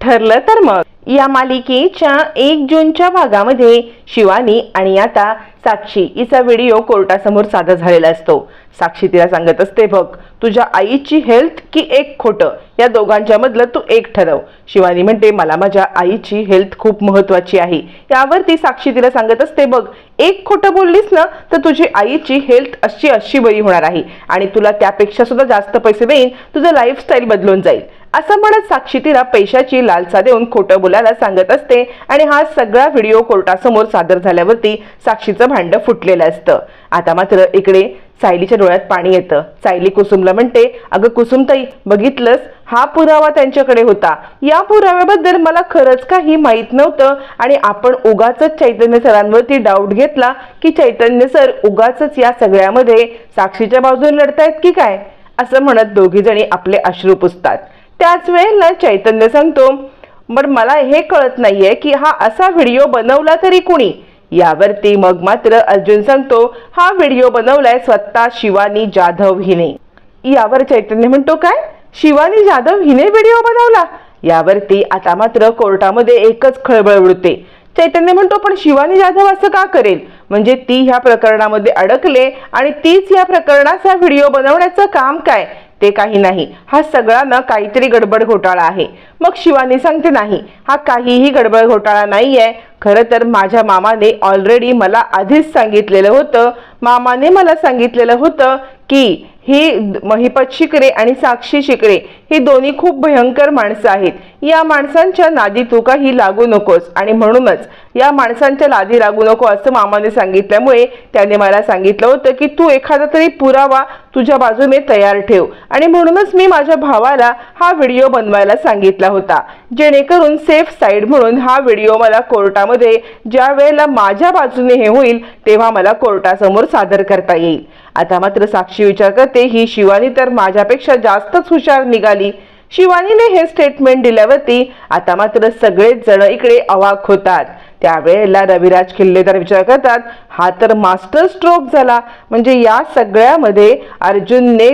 ठरलं तर मग. या मालिकेच्या एक जूनच्या भागामध्ये शिवानी आणि आता साक्षी हिचा व्हिडिओ कोर्टासमोर सादर झालेला असतो. साक्षी तिला सांगत असते बघ तुझ्या आईची हेल्थ की एक खोटं? या दोघांच्या मधलं तू एक ठरव. शिवानी म्हणते मला माझ्या आईची हेल्थ खूप महत्वाची आहे. यावरती साक्षी तिला सांगत असते बघ एक खोटं बोललीस ना तर तुझी आईची हेल्थ अशी अशी बरी होणार आहे आणि तुला त्यापेक्षा सुद्धा जास्त पैसे देईन तुझं लाईफस्टाईल बदलून जाईल. असं म्हणत साक्षी तिला पैशाची लालसा देऊन खोटं बोलायला सांगत असते आणि हा सगळा व्हिडिओ कोर्टासमोर सादर झाल्यावरती साक्षीचं भांडं फुटलेलं असतं. आता मात्र इकडे सायलीच्या डोळ्यात पाणी येतं. सायली कुसुमला म्हणते अगं कुसुमताई बघितलंस? हा पुरावा त्यांच्याकडे होता. या पुराव्याबद्दल मला खरंच काही माहीत नव्हतं आणि आपण उगाच चैतन्य सरांवरती डाऊट घेतला की चैतन्य सर उगाच या सगळ्यामध्ये साक्षीच्या बाजूने लढतायत की काय? असं म्हणत दोघी जणी आपले अश्रू पुसतात. त्याच वेळेला चैतन्य सांगतो पण मला हे कळत नाहीये की हा असा व्हिडिओ बनवला तरी कुणी? यावरती मग मात्र अर्जुन सांगतो हा व्हिडिओ बनवलाय स्वतः शिवानी जाधव हिने. यावर चैतन्य म्हणतो काय? शिवानी जाधव हिने व्हिडिओ बनवला? यावरती आता मात्र कोर्टामध्ये एकच खळबळ उडते. चैतन्य म्हणतो पण शिवानी जाधव असं का करेल? म्हणजे ती ह्या प्रकरणामध्ये अडकले आणि तीच या प्रकरणाचा व्हिडिओ बनवण्याचं काम काय? ते काही नाही. हा सगळा ना काहीतरी गडबड घोटाळा आहे. मग शिवानी सांगते नाही हा काहीही गडबड घोटाळा नाही आहे खरं तर माझ्या मामाने ऑलरेडी मला आधीच सांगितलेलं होतं. मामाने मला सांगितलेलं होतं की ही महिपत शिकरे आणि साक्षी शिकरे ही दोन्ही खूप भयंकर माणसं आहेत. या माणसांच्या नादी तू काही लागू नकोस आणि म्हणूनच या माणसांच्या नादी लागू नको असं मामाने सांगितल्यामुळे त्याने मला सांगितलं होतं की तू एखादा तरी पुरावा तुझ्या बाजूने तयार ठेव. आणि म्हणूनच मी माझ्या भावाला हा व्हिडिओ बनवायला सांगितला होता. जेणेकरून सेफ साईड म्हणून हा व्हिडिओ मला कोर्टामध्ये ज्या वेळेला माझ्या बाजूने हे होईल तेव्हा मला कोर्टासमोर सादर करता येईल. आता मात्र साक्षी विचार करते ही शिवानी तर माझ्यापेक्षा जास्तच हुशार निघाली. शिवानीने हे स्टेटमेंट दिल्यावरती आता मात्र सगळेच जण इकडे अवाक होतात. त्यावेळेला रविराज किल्लेदार विचार करतात हा तर मास्टर स्ट्रोक झाला. म्हणजे या सगळ्यामध्ये अर्जुनने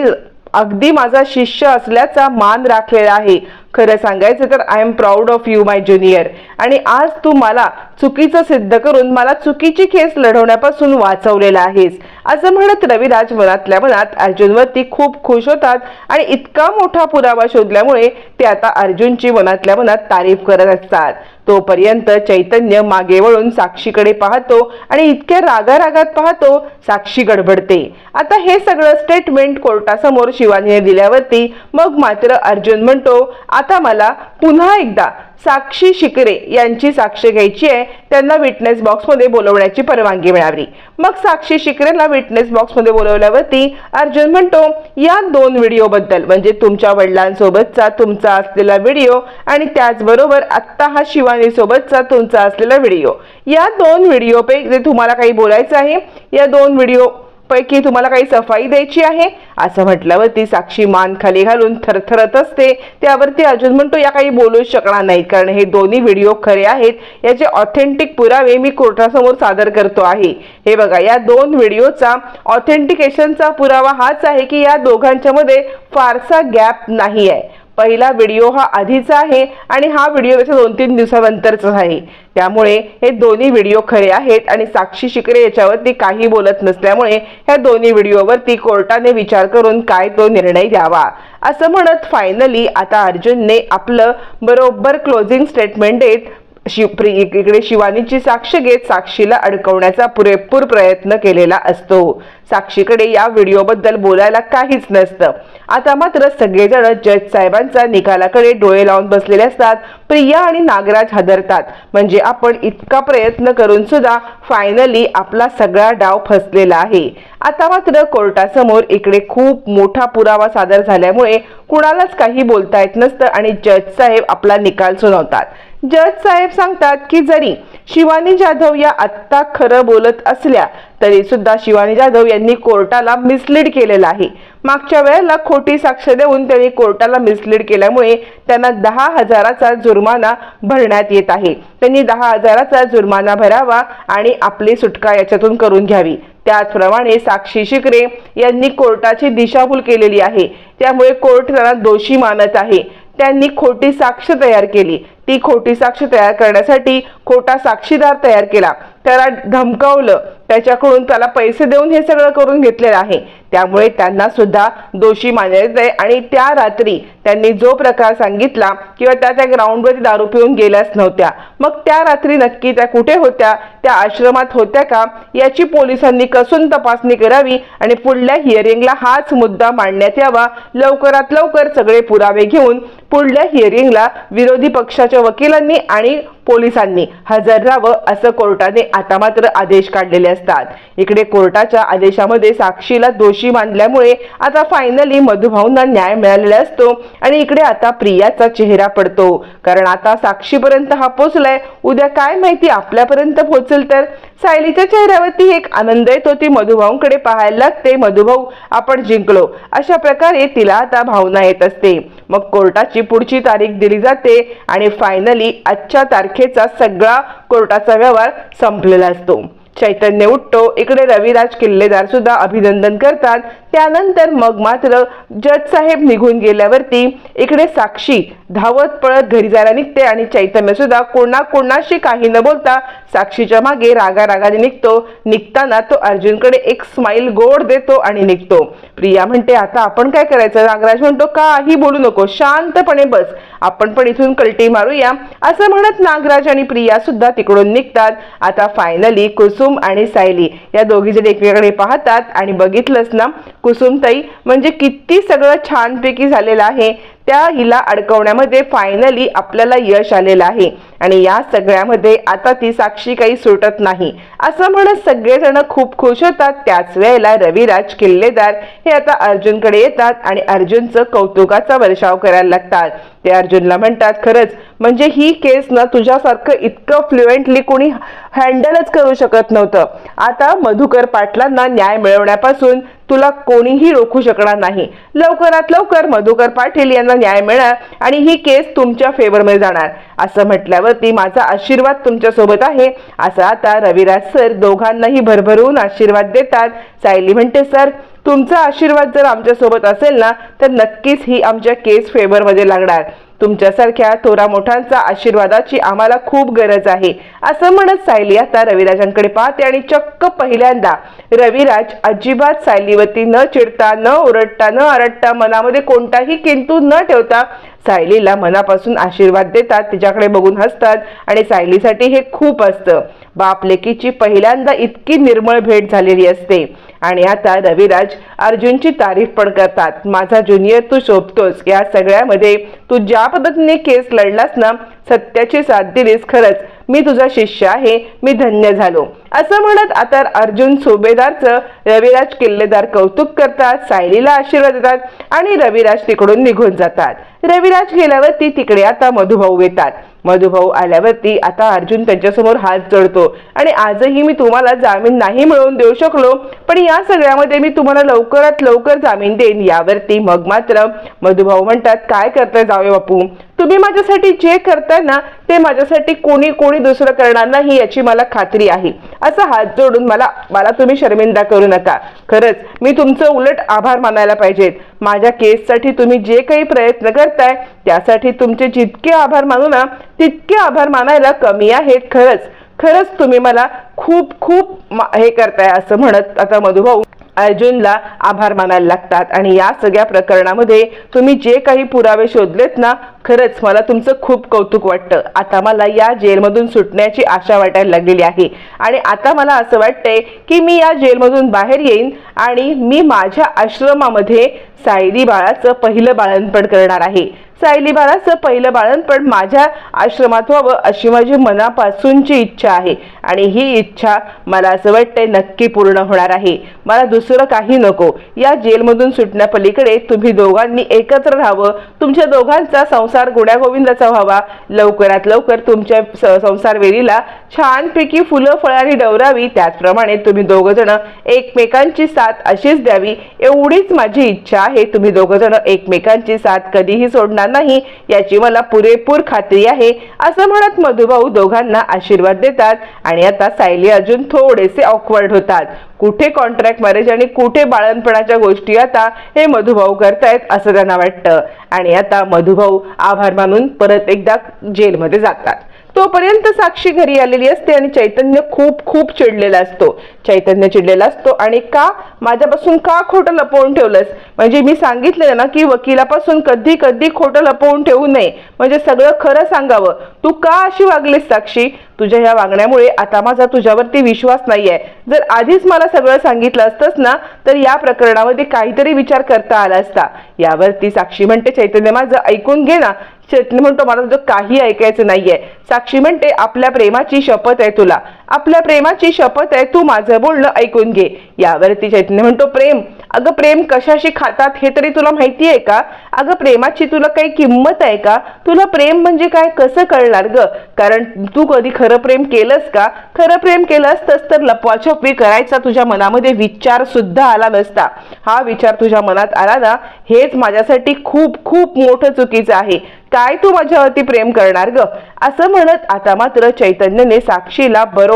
अगदी माझा शिष्य असल्याचा मान राखलेला आहे. खरं सांगायचं तर I am proud of you my junior आणि आज तू मला चुकीचं सिद्ध करून मला चुकीची खेस लढवण्यापासून वाचवलेला आहेस. असं म्हणत रविराज मनातल्या मनात अर्जुनवरती खूप खुश होतात आणि इतका मोठा पुरावा शोधल्यामुळे ते आता अर्जुनची मनातल्या मनात तारीफ करत असतात. तोपर्यंत चैतन्य मागे वळून साक्षीकडे पाहतो आणि इतक्या रागा रागात पाहतो साक्षी गडबडते. आता हे सगळं स्टेटमेंट कोर्टासमोर शिवानीने दिल्यावरती मग मात्र अर्जुन म्हणतो आता मला पुन्हा एकदा साक्षी शिकरे यांची साक्ष घ्यायची आहे. त्यांना विटनेस बॉक्समध्ये बोलवण्याची परवानगी मिळाली मग साक्षी शिकरेला विटनेस बॉक्समध्ये बोलवल्यावरती अर्जुन म्हणतो या दोन व्हिडिओबद्दल म्हणजे तुमच्या वडिलांसोबतचा तुमचा असलेला व्हिडिओ आणि त्याचबरोबर आत्ता हा शिवा सोबतचा तुमचा असलेला व्हिडिओ. या दोन व्हिडिओपैकी तुम्हाला काही बोलायचं आहे या दोन व्हिडिओ पैकी तुम्हाला काही सफाई द्यायची आहे असं म्हटल्यावरती साक्षी मान खाली घालून थरथरत असते. त्यावरती अर्जुन म्हणतो या काही बोलूच शकणार नाही कारण हे दोन्ही व्हिडिओ खरे आहेत. याचे ऑथेंटिक पुरावे मी कोर्टासमोर सादर करतो आहे. हे बघा या दोन व्हिडिओचा ऑथेंटिकेशनचा पुरावा हाच आहे की या दोघांच्या मध्ये फारसा गॅप नाही आहे पहिला व्हिडिओ हा आधीचा आहे आणि हा व्हिडिओ त्याच्या दोन तीन दिवसानंतरचा आहे. त्यामुळे हे दोन्ही व्हिडिओ खरे आहेत आणि साक्षी शिकरे याच्यावरती काही बोलत नसल्यामुळे ह्या दोन्ही व्हिडिओवरती कोर्टाने विचार करून काय तो निर्णय द्यावा असं म्हणत फायनली आता अर्जुनने आपलं बरोबर क्लोजिंग स्टेटमेंट देत शिवप्री इकडे शिवानीची साक्ष घेत साक्षीला अडकवण्याचा पुरेपूर प्रयत्न केलेला असतो. साक्षीकडे या व्हिडिओबद्दल बोलायला काहीच नसतं. आता मात्र सगळेजण जज साहेबांचा निकालाकडे डोळे लावून बसलेले असतात. प्रिया आणि नागराज हादरतात. म्हणजे आपण इतका प्रयत्न करून सुद्धा फायनली आपला सगळा डाव फसलेला आहे. आता मात्र कोर्टासमोर इकडे खूप मोठा पुरावा सादर झाल्यामुळे कुणालाच काही बोलता येत नसतं आणि जज साहेब आपला निकाल सुनावतात. जज साहेब सांगतात की जरी शिवानी जाधव या आत्ता खरं बोलत असल्या तरी सुद्धा शिवानी जाधव यांनी कोर्टाला मिसलीड केलेलं आहे. मागच्या वेळेला खोटी साक्ष देऊन त्यांनी कोर्टाला मिसलीड केल्यामुळे त्यांना दहा हजाराचा जुर्माना भरण्यात येत आहे. त्यांनी दहा हजाराचा जुर्माना भरावा आणि आपली सुटका याच्यातून करून घ्यावी. त्याचप्रमाणे साक्षी शिकरे यांनी कोर्टाची दिशाभूल केलेली आहे. त्यामुळे कोर्ट त्यांना दोषी मानत आहे. त्यांनी खोटी साक्ष तयार केली. ती खोटी साक्ष तयार करण्यासाठी खोटा साक्षीदार तयार केला. त्याला धमकावलं. त्याच्याकडून त्याला पैसे देऊन हे सगळं करून घेतलेलं आहे. त्यामुळे त्यांना सुद्धा दोषी मानण्यात आहे आणि त्या रात्री त्यांनी जो प्रकार सांगितला किंवा त्या त्या ग्राउंडवरती दारू पिऊन गेल्याच नव्हत्या. मग त्या रात्री नक्की त्या कुठे होत्या? त्या आश्रमात होत्या का? याची पोलिसांनी कसून तपासणी करावी आणि पुढल्या हिअरिंगला हाच मुद्दा मांडण्यात यावा. लवकरात लवकर सगळे पुरावे घेऊन पुढल्या हिअरिंगला विरोधी पक्षाच्या वकिलांनी आणि पोलिसांनी हजर राहावं असं कोर्टाने आता मात्र आदेश काढलेले असतात. इकडे कोर्टाच्या आदेशामध्ये साक्षीला दोषी मानल्यामुळे आता फायनली मधुभाऊंना न्याय मिळालेला असतो आणि इकडे आता प्रियाचा चेहरा पडतो. कारण आता साक्षीपर्यंत हा पोचलाय उद्या काय माहिती आपल्यापर्यंत पोहोचेल तर? सायलीच्या चेहऱ्यावरती एक आनंद येतो ती मधुभाऊंकडे पाहायला लागते. मधुभाऊ आपण जिंकलो. अशा प्रकारे तिला आता भावना येत असते. मग कोर्टाची पुढची तारीख दिली जाते आणि फायनली आजच्या तारखेचा सगळा कोर्टाचा व्यवहार संपलेला असतो. चैतन्य उठतो इकडे रविराज किल्लेदार सुद्धा अभिनंदन करतात. त्यानंतर मग मात्र जज साहेब निघून गेल्यावरती इकडे साक्षी धावत पळत घरी जायला निघते आणि चैतन्य सुद्धा कोणा कोणाशी काही न बोलता साक्षीच्या मागे रागा रागाने निघतो. निघताना तो अर्जुनकडे एक स्माइल गोड देतो आणि निघतो. प्रिया म्हणते आता आपण काय करायचं? नागराज म्हणतो काही बोलू नको शांतपणे बस. आपण पण इथून कलटी मारूया. असं म्हणत नागराज आणि प्रिया सुद्धा तिकडून निघतात. आता फायनली कुसुम आणि सायली या दोघी जण पाहतात आणि बघितलंच ना कुसुमताई म्हणजे किती सगळं छानपैकी झालेलं आहे त्या हिला अडकवण्यामध्ये फायनली आपल्याला यश आलेलं आहे. आणि या सगळ्यामध्ये आता ती साक्षी काही सुटत नाही. असं म्हणत सगळेजण खूप खुश होतात. त्याच वेळेला रविराज किल्लेदार हे आता अर्जुनकडे येतात आणि अर्जुनचं कौतुकाचा वर्षाव करायला लागतात. ते अर्जुनला म्हणतात खरंच म्हणजे ही केस ना तुझ्यासारखं इतकं फ्लुएंटली कोणी हँडलच करू शकत नव्हतं. आता मधुकर पाटलांना न्याय मिळवण्यापासून तुला कोणीही रोखू शकणार नाही. लवकरात लवकर मधुकर पाटील यांना न्याय मिळणार आणि ही केस तुमच्या फेवरमध्ये जाणार. असं म्हटल्यावरती माझा आशीर्वाद तुमच्यासोबत आहे. असं आता रविराज सर दोघांनाही भरभरून आशीर्वाद देतात. सायली म्हणते सर तुमचा आशीर्वाद जर आमच्यासोबत असेल ना तर नक्कीच ही आमच्या केस फेवरमध्ये लागणार. तुमच्यासारख्या थोरा मोठ्यांचा आशीर्वादाची आम्हाला खूप गरज आहे. असं म्हणत सायली आता रविराजांकडे पाहते आणि चक्क पहिल्यांदा रविराज अजिबात सायलीवरती न चिडता न ओरडता न आरडता मनामध्ये कोणताही किंतू न ठेवता सायलीला मनापासून आशीर्वाद देतात तिच्याकडे बघून हसतात आणि सायलीसाठी हे खूप असतं. बाप लेकीची पहिल्यांदा इतकी निर्मळ भेट झालेली असते. आणि आता रविराज अर्जुनची तारीफ पण करतात. माझा ज्युनियर तू शोभतोस. या सगळ्यामध्ये तू ज्या पद्धतीने केस लढलास ना सत्याची साथ दिलीस खरंच. मी तुझा शिष्य आहे. मी धन्य झालो. असं म्हणत आता अर्जुन सुभेदारचं रविराज किल्लेदार कौतुक करतात सायलीला आशीर्वाद देतात आणि रविराज तिकडून निघून जातात. रविराज गेल्यावर ती तिकडे आता मधुभाऊ येतात. मधुभाऊ आल्यावरती आता अर्जुन त्यांच्यासमोर हात चढतो आणि आजही मी तुम्हाला जामीन नाही मिळवून देऊ शकलो पण या सगळ्यामध्ये मी तुम्हाला लवकरात लवकर जामीन देईन. यावरती मग मात्र मधुभाऊ म्हणतात काय करता जावे बापू? तुम्ही माझ्यासाठी जे करताय ना ते माझ्यासाठी कोणी कोणी दुसरं करणार नाही याची मला खात्री आहे. असं हात जोडून मला मला तुम्ही शर्मिंदा करू नका. खरंच मी तुमचं उलट आभार मानायला पाहिजेत. माझ्या केससाठी तुम्ही जे काही प्रयत्न करताय त्यासाठी तुमचे जितके आभार मानू ना तितके आभार मानायला कमी आहेत. खरंच खरंच तुम्ही मला खूप खूप हे करताय असं म्हणत आता मधुभाऊ अर्जुनला आभार मानायला लागतात. आणि या सगळ्या प्रकरणामध्ये तुम्ही जे काही पुरावे शोधलेत ना खरंच मला तुमचं खूप कौतुक वाटतं. आता मला या जेलमधून सुटण्याची आशा वाटायला लागलेली आहे. आणि आता मला असं वाटतंय की मी या जेलमधून बाहेर येईन आणि मी माझ्या आश्रमामध्ये सायली बाळाचं पहिलं बाळणपण करणार आहे. सायली बाळाचं पहिलं बाळणपण माझ्या आश्रमात व्हावं अशी माझी मनापासूनची इच्छा आहे. आणि ही इच्छा मला असं वाटतंय नक्की पूर्ण होणार आहे. मला दुसरं काही नको. या जेलमधून सुटण्यापलीकडे तुम्ही दोघांनी एकत्र राहावं. तुमच्या दोघांचा संसार गुण्यागोविंदाचा व्हावा. लवकरात लवकर तुमच्या संसार वेळीला छानपैकी फुलं फळांनी डवरावी. त्याचप्रमाणे तुम्ही दोघ जण एकमेकांची साथ अशीच द्यावी. एवढीच माझी इच्छा आहे. तुम्ही दोघ जण एकमेकांची साथ कधीही सोडणार नाही. याची मला पुरेपूर खात्री आहे. असं म्हणत मधुभाऊ दोघांना आशीर्वाद देतात. आणि आता सायली अजून थोडेसे ऑकवर्ड होतात. कुठे कॉन्ट्रॅक्ट मॅरेज आणि कुठे बाळणपणाच्या गोष्टी आता हे मधुभाऊ करतायत असं त्यांना वाटतं. आणि आता मधुभाऊ आभार मानून परत एकदा जेलमध्ये जातात. तोपर्यंत साक्षी घरी आलेली असते आणि चैतन्य खूप खूप चिडलेला असतो. चैतन्य चिडलेला असतो. आणि का? माझ्यापासून का खोटं लपवून ठेवलंस? म्हणजे मी सांगितलं ना की वकिलापासून कधी कधी खोटं लपवून ठेवू नये. म्हणजे सगळं खरं सांगावं. तू का अशी वागलीस साक्षी? तुझ्या ह्या वागण्यामुळे आता माझा तुझ्यावरती विश्वास नाही आहे जर आधीच मला सगळं सांगितलं असतंच ना तर या प्रकरणामध्ये काहीतरी विचार करता आला असता. यावरती साक्षी म्हणते चैतन्य माझं ऐकून घे ना. चैतन्य म्हणतो मला तुझं काही ऐकायचं नाहीये. साक्षी म्हणते आपल्या प्रेमाची शपथ आहे तुला. आपल्या प्रेमाची शपथ आहे तू माझं बोलणं ऐकून घे. यावरती चैतन्य म्हणतो प्रेम अगं प्रेम कशाशी खातात हे तरी तुला माहिती आहे का? अगं प्रेमाची तुला काही किंमत आहे का? तुला प्रेम म्हणजे काय? कसं कळणार ग? कारण तू कधी खरं प्रेम केलंस का? खरं प्रेम केलं असतंस तर लपवाछपवी करायचा तुझ्या मनामध्ये विचार सुद्धा आला नसता. हा विचार तुझ्या मनात आला ना हेच माझ्यासाठी खूप खूप मोठं चुकीचं आहे. काय तू माझ्यावरती प्रेम करणार ग? असं म्हणत आता मात्र चैतन्यने साक्षीला बरोबर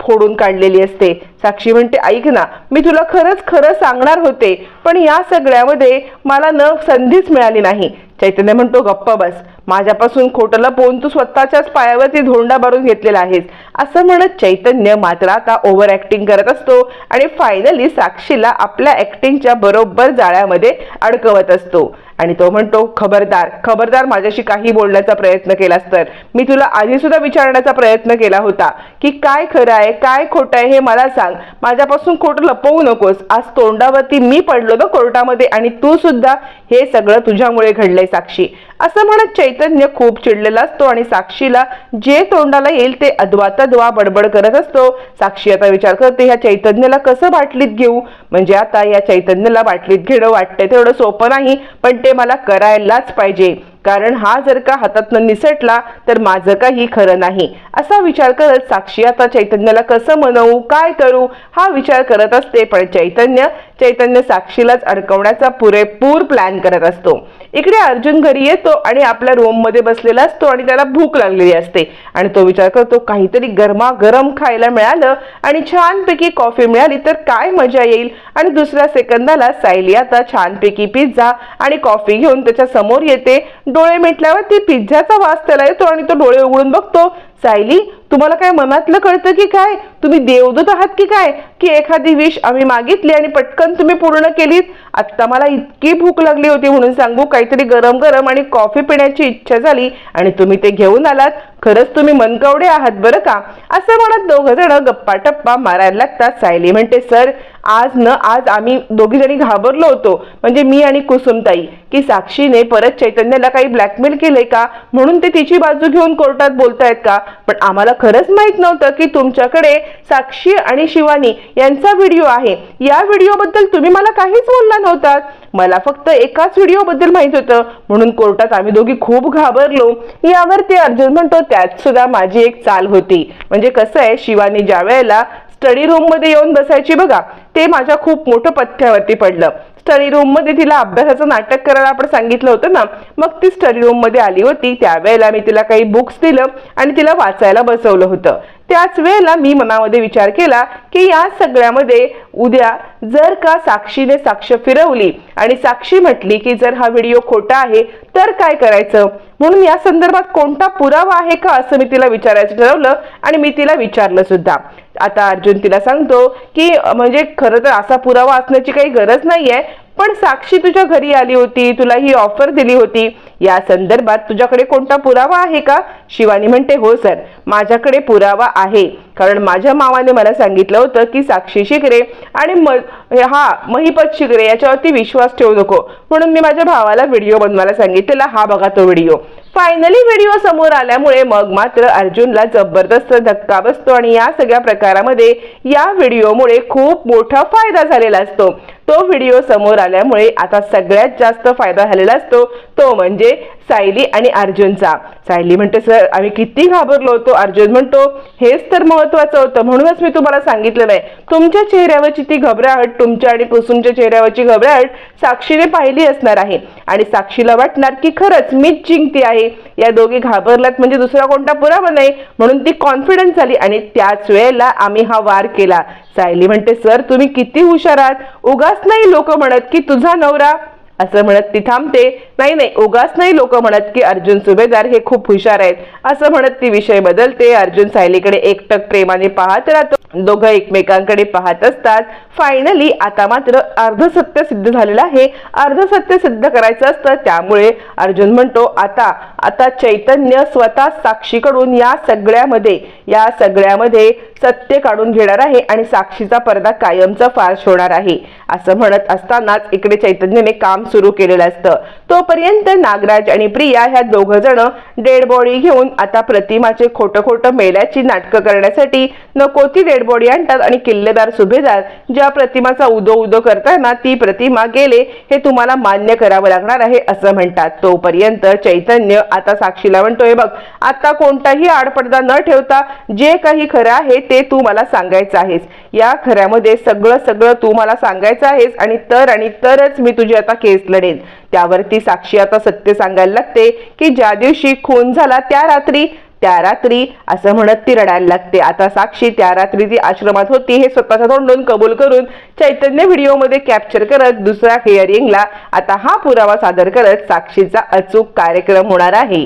फोडून काढलेली असते. साक्षी म्हणते ऐक ना मी तुला खरंच खरं सांगणार होते पण या सगळ्यामध्ये मला न संधीच मिळाली नाही. चैतन्य म्हणतो गप्प बस. माझ्यापासून खोटं लपवून तू स्वतःच्याच पायावरती धोंडा भरून घेतलेला आहेस. असं म्हणत चैतन्य मात्र आता ओव्हर ऍक्टिंग करत असतो आणि फायनली साक्षीला आपल्या ऍक्टिंगच्या बरोबर जाळ्यामध्ये अडकवत असतो. आणि तो म्हणतो खबरदार खबरदार माझ्याशी काही बोलण्याचा प्रयत्न केलास तर. मी तुला आधी सुद्धा विचारण्याचा प्रयत्न केला होता की काय खरं आहे काय खोटं आहे हे मला सांग. माझ्यापासून खोटं लपवू नकोस. आज तोंडावरती मी पडलो ना कोर्टामध्ये आणि तू सुद्धा हे सगळं तुझ्यामुळे घडलंय साक्षी. असं म्हणत चैतन्य खूप चिडलेला असतो आणि साक्षीला जे तोंडाला येईल ते अद्वातद्वा बडबड करत असतो. साक्षी आता विचार करते ह्या चैतन्याला कसं बाटलीत घेऊ? म्हणजे आता या चैतन्याला बाटलीत घेणं वाटतंय तेवढं सोपं नाही पण ते मला करायलाच पाहिजे. कारण हा जर का हातातनं निसटला तर माझं काही खरं नाही. असा विचार करत साक्षी आता चैतन्याला कसं मनवू काय करू हा विचार करत असते. पण चैतन्य चैतन्य साक्षीलाच अडकवण्याचा पुरेपूर प्लॅन करत असतो. इकडे अर्जुन घरी येतो आणि आपल्या रूममध्ये बसलेला असतो आणि त्याला भूक लागलेली असते. आणि तो विचार करतो काहीतरी गरमागरम खायला मिळालं आणि छानपैकी कॉफी मिळाली तर काय मजा येईल? आणि दुसऱ्या सेकंदाला सायली आता छानपैकी पिझ्झा आणि कॉफी घेऊन त्याच्यासमोर येते. डोळे मिटल्यावर ती पिझ्झाचा वास त्याला येतो आणि तो डोळे उघडून बघतो. सायली तुम्हाला काय मनातलं कळतं की काय? तुम्ही देवदूत आहात की काय? की एखादी विश आम्ही मागितली आणि पटकन तुम्ही पूर्ण केलीत? आत्ता मला इतकी भूक लागली होती म्हणून सांगू काहीतरी गरम गरम आणि कॉफी पिण्याची इच्छा झाली आणि तुम्ही ते घेऊन आलात. खरंच तुम्ही मनकवडे आहात बरं का? असं म्हणत दोघ जण गप्पा टप्पा मारायला लागतात. सायली म्हणते सर आज न आज आम्ही दोघी जणी घाबरलो होतो. म्हणजे मी आणि कुसुमताई. की साक्षीने परत चैतन्याला काही ब्लॅकमेल केलंय का? म्हणून ते तिची बाजू घेऊन कोर्टात बोलतायत का? पण आम्हाला खरंच माहीत नव्हतं की तुमच्याकडे साक्षी आणि शिवानी यांचा व्हिडिओ आहे. या व्हिडिओबद्दल तुम्ही मला काहीच बोलला नव्हतात मला फक्त एकाच व्हिडिओ बद्दल माहीत होतं. म्हणून कोर्टात आम्ही दोघी खूप घाबरलो. यावर ते अर्जुन म्हणतो त्यात सुद्धा माझी एक चाल होती. म्हणजे कसं आहे शिवानी ज्या वेळेला स्टडी रूममध्ये येऊन बसायची बघा ते माझ्या खूप मोठं पथ्यावरती पडलं. स्टडी रूममध्ये तिला अभ्यासाचं नाटक करायला आपण सांगितलं होतं ना मग ती स्टडी रूममध्ये आली होती. त्यावेळेला मी तिला काही बुक्स दिलं आणि तिला वाचायला बसवलं होतं. त्याच वेळेला मी मनामध्ये विचार केला की या सगळ्यामध्ये उद्या जर का साक्षीने साक्ष फिरवली आणि साक्षी म्हटली की जर हा व्हिडिओ खोटा आहे तर काय करायचं? म्हणून या संदर्भात कोणता पुरावा आहे का असं मी तिला विचारायचं ठरवलं आणि मी तिला विचारलं सुद्धा. आता अर्जुन तिला सांगतो की म्हणजे खरं तर असा पुरावा असण्याची काही गरज नाहीये पण साक्षी तुझ्या घरी आली होती तुला ही ऑफर दिली होती. या संदर्भात तुझ्याकडे कोणता पुरावा आहे का? शिवानी म्हणते हो सर माझ्याकडे पुरावा आहे. कारण माझ्या मामाने मला सांगितलं होतं की साक्षी शिकरे आणि म हा महिपत शिकरे याच्यावरती विश्वास ठेवू नको. म्हणून मी माझ्या भावाला व्हिडिओ बनवायला सांगितलेला. हा बघा तो व्हिडिओ. फायनली व्हिडिओ समोर आल्यामुळे मग मात्र अर्जुनला जबरदस्त धक्का बसतो आणि या सगळ्या प्रकारामध्ये या व्हिडिओमुळे खूप मोठा फायदा झालेला असतो. तो व्हिडिओ समोर आल्यामुळे आता सगळ्यात जास्त फायदा झालेला असतो तो म्हणजे सायली आणि अर्जुनचा. सायली म्हणते सर आम्ही किती घाबरलो होतो अर्जुन म्हणतो. हेच तर महत्वाचं होतं म्हणूनच मी तुम्हाला सांगितलं नाही तुमच्या चेहऱ्यावरची ती घबराहट तुमच्या आणि कुसुमच्या चेहऱ्यावरची घबराहट साक्षीने पाहिली असणार आहे. आणि साक्षीला वाटणार की खरंच मीच जिंकते आहे. या दोघी घाबरल्यात म्हणजे दुसरा कोणता पुरावा नाही. म्हणून ती कॉन्फिडन्स झाली आणि त्याच वेळेला आम्ही हा वार केला. सायली म्हणते सर तुम्ही किती हुशार आहात. उगाच नाही लोक म्हणत की तुझा नवरा असं म्हणत ती थांबते. नाही नाही उगाच नाही लोक म्हणत की अर्जुन सुभेदार हे खूप हुशार आहेत. असं म्हणत ती विषय बदलते. अर्जुन सायलीकडे एकटक प्रेमाने पाहत राहतो. दोघं एकमेकांकडे पाहत असतात. फायनली आता मात्र अर्ध सत्य सिद्ध झालेलं आहे. अर्ध सत्य सिद्ध करायचं असतं. त्यामुळे अर्जुन म्हणतो आता आता चैतन्य स्वतः साक्षीकडून या सगळ्यामध्ये या सगळ्यामध्ये सत्य काढून घेणार आहे आणि साक्षीचा पडदा कायमचा फार्श होणार आहे. असं म्हणत असतानाच इकडे चैतन्यने काम सुरू केलेलं असतं. तोपर्यंत नागराज आणि प्रिया ह्या दोघ जण डेड बॉडी घेऊन आता प्रतिमाचे खोटं खोटं मेल्याची नाटकं करण्यासाठी नको ती डेड बॉडी आणतात आणि किल्लेदार सुभेदार ज्या प्रतिमाचा उदो उदो करताना ती प्रतिमा गेले हे तुम्हाला मान्य करावं लागणार आहे असं म्हणतात. तोपर्यंत चैतन्य आता साक्षीला म्हणतोय बघ आता कोणताही आडपडदा न ठेवता जे काही खरं आहे ते तू मला सांगायचं आहेस. या खऱ्यामध्ये सगळं सगळं तू मला सांगायचं आहेस आणि तर आणि तरच मी तुझी आता केस लढेन त्यावरती साक्षी आता सत्य सांगायला लागते की ज्या दिवशी खून झाला त्या रात्री त्या रात्री असं म्हणत ती रडायला लागते. आता साक्षी त्या रात्री ती आश्रमात होती हे स्वतःच्या तोंडून कबूल करून चैतन्य व्हिडिओमध्ये कॅप्चर करत दुसऱ्या हिअरिंगला आता हा पुरावा सादर करत साक्षीचा अचूक कार्यक्रम होणार आहे.